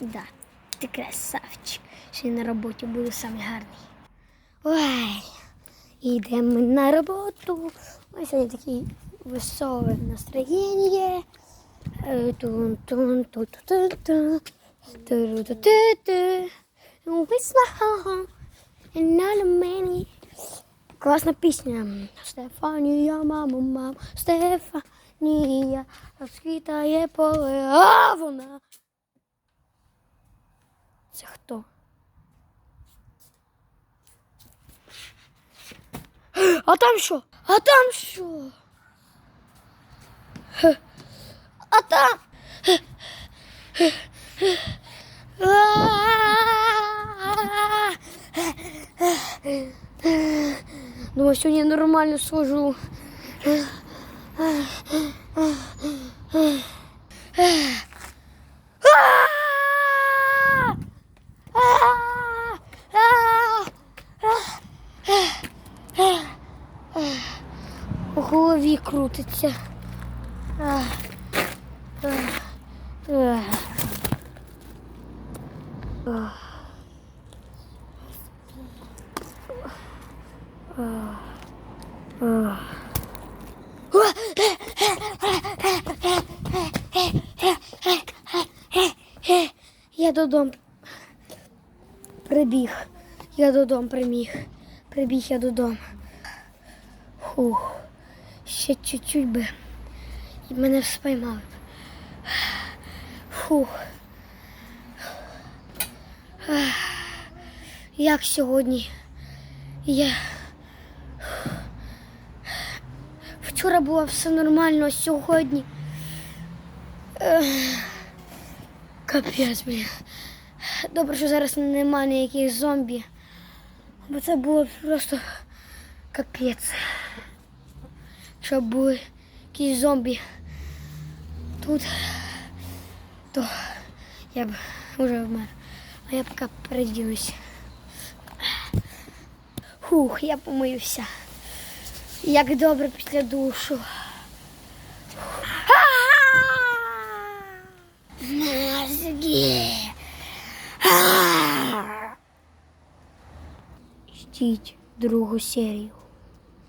Да, ти красавчик. Ще й на роботі буду самий гарний. Ой, йдемо на роботу. Ось сьогодні таке веселе настроєння. Е, тун-тун-ту-ту-ту-ту. Ту-ру-ту-ту-ту. The many. Класна пісня. Стефанія, мамо, мам, Стефанія, розквітає поле, а вона. А там що? А там? Хе. А там. Думаю, сьогодні я нормально схожу. Голові крутиться. Я додому прибіг. Я додому приміг. Прибіг я додому. Фух. Ще чуть-чуть би. І мене спіймали. Фух. Як сьогодні? Я. Вчора було все нормально, а сьогодні. Капець, блін. Добре, що зараз немає ніяких зомбі. Бо це було просто капець. Щоб були якісь зомбі тут, то я б вже вмер. А я поки переділюсь. Фух, я помився. Як добре після душу. Мозги. Ждіть другу серію.